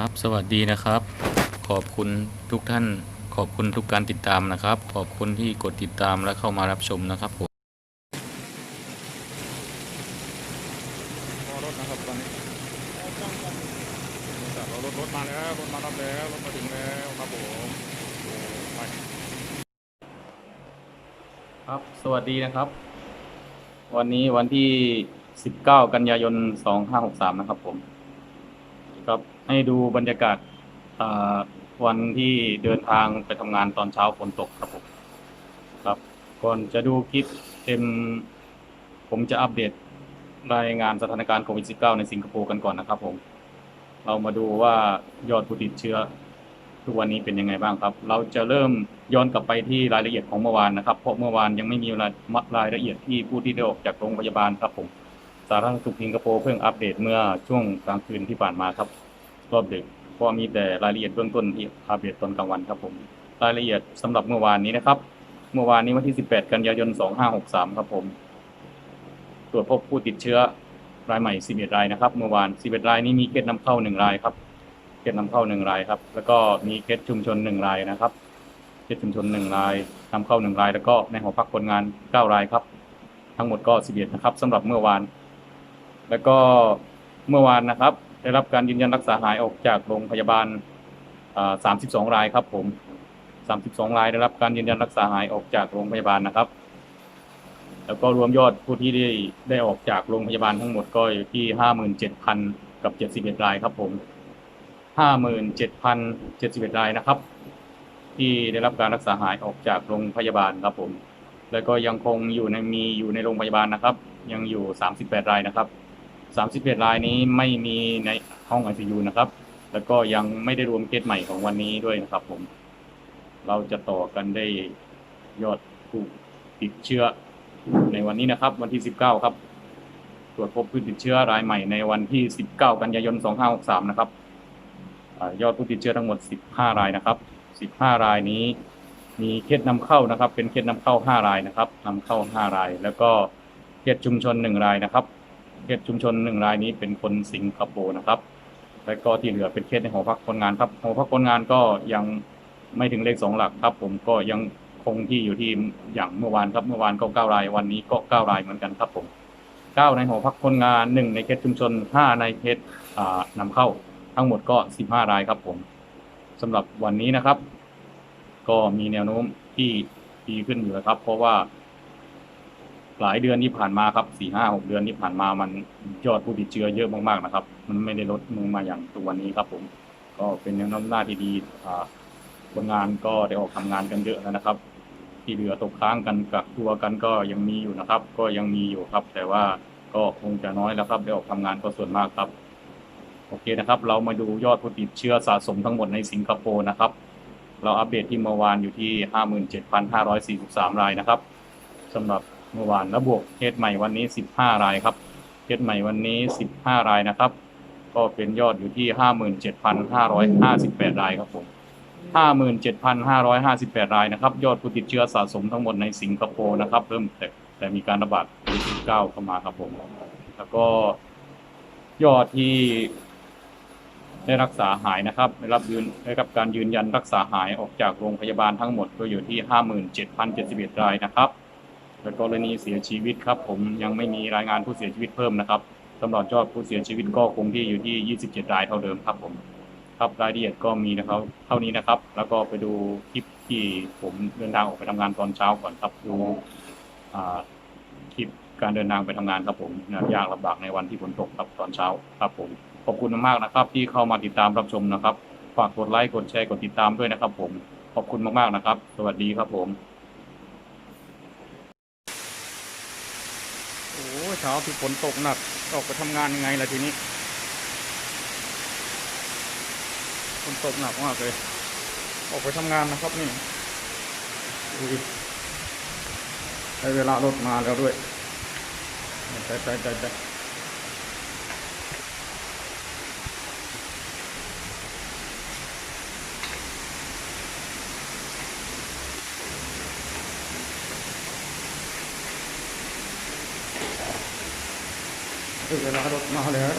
ครับ สวัสดีนะครับ ขอบคุณทุกท่าน ขอบคุณทุกการติดตามนะครับ ขอบคุณที่กดติดตามและเข้ามารับชมนะครับผมรถนะครับตอนนี้รถรถมาแล้วรถมารับแล้วรถมาถึงแล้วครับผมไปครับ สวัสดีนะครับ วันนี้วันที่ 19 กันยายน 2563 นะครับผม ครับให้ดูบรรยากาศวันที่เดินทางไปทำงานตอนเช้าฝนตกครับผมครับ ก่อนจะดูคลิปเต็ม ผมจะอัปเดตรายงานสถานการณ์โควิด -19 ในสิงคโปร์กันก่อนนะครับผม เรามาดูว่ายอดผู้ติดเชื้อ ทุกวันนี้เป็นยังไงบ้างครับ เราจะเริ่มย้อนกลับไปที่รายละเอียดของเมื่อวานนะครับ เพราะเมื่อวานยังไม่มีรายละเอียดที่ผู้ที่ได้ออกจากโรงพยาบาลครับผม สาธารณสุขสิงคโปร์เพิ่งอัปเดตเมื่อช่วงกลางคืนที่ผ่านมาครับ รอบดึกเพราะมีแต่รายละเอียดเบื้องต้นที่อัปเดตตอนกลางวันครับผม รายละเอียดสำหรับเมื่อวานนี้นะครับ เมื่อวานนี้วันที่ 18 กันยายน 2563 ครับผม ตรวจพบผู้ติดเชื้อรายใหม่ 11 รายนะครับ เมื่อวาน 11 รายนี้มีเคสนำเข้า 1 รายครับเคสนำเข้า 1 รายครับ แล้วก็มีเคสชุมชน 1 รายนะครับเคสชุมชน 1 รายนำเข้า 1 ราย แล้วก็ในหอพักคนงาน 9 รายครับ ทั้งหมดก็ 11 นะครับสำหรับเมื่อวาน แล้วก็เมื่อวานนะครับ ได้รับการยืนยันรักษาหายออกจากโรงพยาบาลอ่า32รายครับผม32รายได้รับการยืนยันรักษาหายออกจากโรงพยาบาลนะครับ แล้วก็รวมยอดผู้ที่ได้ได้ออกจากโรงพยาบาลทั้งหมดก็อยู่ที่57,000กับ71รายครับผม57,071รายนะครับ ที่ได้รับการรักษาหายออกจากโรงพยาบาลครับผม แล้วก็ยังคงอยู่ในมีอยู่ในโรงพยาบาลนะครับ ยังอยู่38รายนะครับ 31 รายนี้ไม่มีในห้อง ICU นะครับ แล้วก็ยังไม่ได้รวมเคสใหม่ของวันนี้ด้วยนะครับผม เราจะต่อกันได้ยอดผู้ติดเชื้อในวันนี้นะครับ วันที่ 19 ครับ ตรวจพบผู้ติดเชื้อรายใหม่ในวันที่ 19 กันยายน 2563 นะครับอยอดผู้ติดเชื้อทั้งหมด 15 รายนะครับ 15 รายนี้มีเคสนำเข้านะครับ เป็นเคสนำเข้า 5 รายนะครับนำเข้า 5 ราย แล้วก็เคสชุมชน 1 รายนะครับ เคสชุมชน1รายนี้เป็นคนสิงคโปร์นะครับ แล้วก็ที่เหลือเป็นเคสในหอพักคนงานครับ หอพักคนงานก็ยังไม่ถึงเลขสองหลักครับ ผมก็ยังคงที่อยู่ที่อย่างเมื่อวานครับ เมื่อวานก็เก้าราย วันนี้ก็เก้ารายเหมือนกันครับผมเก้าในหอพักคนงานหนึ่งในเคสชุมชนห้าในเคสอ่านำเข้า ทั้งหมดก็สิบห้ารายครับผมสำหรับวันนี้นะครับ ก็มีแนวโน้มที่ดีขึ้นอยู่นะครับ เพราะว่า หลายเดือนที่ผ่านมาครับสี่ห้าหกเดือนที่ผ่านมามันยอดผู้ติดเชื้อเยอะมากๆนะครับ มันไม่ได้ลดลงมาอย่างตัวนี้ครับ ผม ก็เป็นแนวโน้มหน้าที่ดีอาคนงานก็ได้ออกทำงานกันเยอะแล้วนะครับ ที่เหลือตกค้างกันกักตัวกันก็ยังมีอยู่นะครับ ก็ยังมีอยู่ครับ แต่ว่าก็คงจะน้อยแล้วครับ ได้ออกทำงานก็ส่วนมากครับ โอเคนะครับ เรามาดูยอดผู้ติดเชื้อสะสมทั้งหมดในสิงคโปร์นะครับ เราอัปเดตที่เมื่อวานอยู่ที่ 57,543 รายนะครับสำหรับ เมื่อวานแล้วบวกเคสใหม่วันนี้ 15 รายครับเคสใหม่วันนี้ 15 รายนะครับ ก็เป็นยอดอยู่ที่ 57,558 รายครับผม 57,558 รายนะครับ ยอดผู้ติดเชื้อสะสมทั้งหมดในสิงคโปร์นะครับเริ่มแต่แต่มีการระบาดโควิด19เข้ามาครับผม แล้วก็ยอดที่ได้รักษาหายนะครับ ได้รับยืนได้รับการยืนยันรักษาหายออกจากโรงพยาบาลทั้งหมดก็อยู่ที่ 57,071 รายนะครับ แล้วกรณีเสียชีวิตครับ ผมยังไม่มีรายงานผู้เสียชีวิตเพิ่มนะครับสำหรับยอดผู้เสียชีวิตก็คงที่อยู่ที่ 27 รายเท่าเดิมครับผม ครับรายละเอียดก็มีนะครับ เท่านี้นะครับ แล้วก็ไปดูคลิปที่ผมเดินทางออกไปทำงานตอนเช้าก่อนครับดูคลิปการเดินทางไปทำงานครับผมนะยากลำบากในวันที่ฝนตกครับตอนเช้าครับผมขอบคุณมากนะครับ ที่เข้ามาติดตามรับชมนะครับ ฝากกดไลค์กดแชร์กดติดตามด้วยนะครับ ผมขอบคุณมากๆนะครับ สวัสดีครับผม โอ้ เช้าที่ฝนตกหนักออกไปทำงานยังไงล่ะทีนี้ฝนตกหนักมากเลย ออกไปทำงานนะครับนี่ใช้เวลารถมาแล้วด้วยใจใจใจ ถึงเวลารถมาแล้ว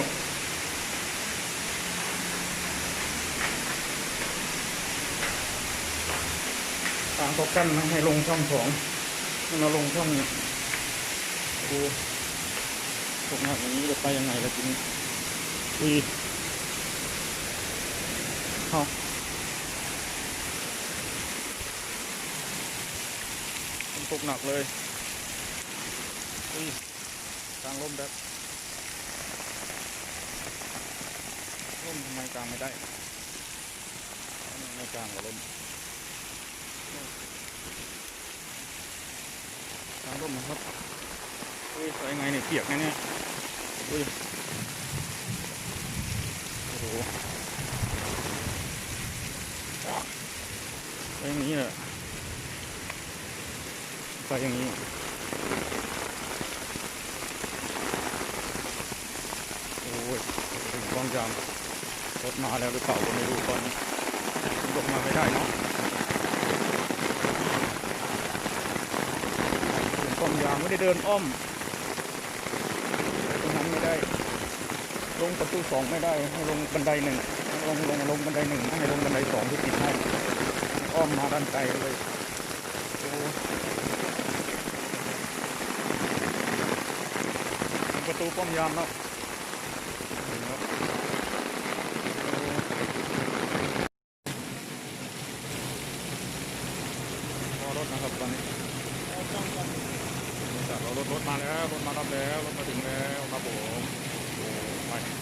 ต่างก็กั้นไม่ให้ลงช่องสองเราลงช่องดูตกหนักอย่างนี้จะไปยังไงล่ะทีนี้อุ้ยเอาตกหนักเลยอุ้ยทางลมแบบ ร่มทำไมกลางไม่ได้ไม่กลางกับร่มทางร่มนะครับอุ้ยใส่ไงเนี่ยเปียกนะเนี่ยอุ้ยโอ้โหไปอย่างนี้เลยไปอย่างนี้โอ้ยถึงกองยาม รถมาแล้วหรือเปล่าก็ไม่รู้ตอนนี้รถมาไม่ได้เนาะถึงป้อมยามไม่ได้เดินอ้อมตรงนั้นไม่ได้ ลงประตูสองไม่ได้ให้ลงบันไดหนึ่งลงลงลงบันไดหนึ่งให้ลงบันไดสองที่ติดให้อ้อมมาด้านไกลเลยประตูป้อมยามแล้วถึงแล้วโอ้ รอรถนะครับตอนนี้จากรารถรถมาแล้วรถมารับแล้วรถมาถึงแล้วครับผมไป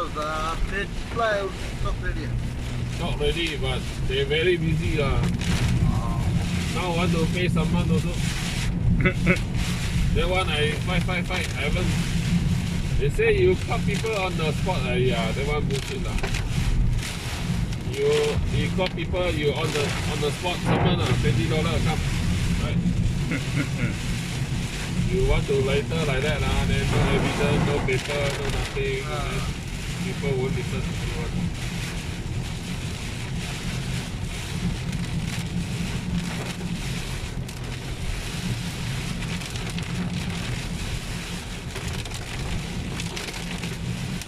Well, the bridge fly not ready. Not ready, but they're very busy lah. Now want to pay someone also. that one I fight, fight, fight. I haven't. They say you cut people on the spot. Uh, yeah, that one bullshit lah. You you call people, you on the on the spot, someone uh, twenty dollar come, right? you want to later like that lah, then no evidence, no paper, no nothing. then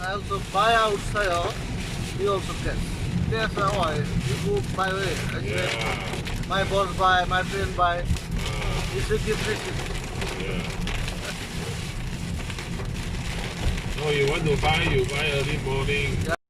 I also buy outside, oh, you also can. That's why you go my way. Yeah. My boss buy, my friend buy. It's a different. Yeah. So you want to buy, you buy early morning.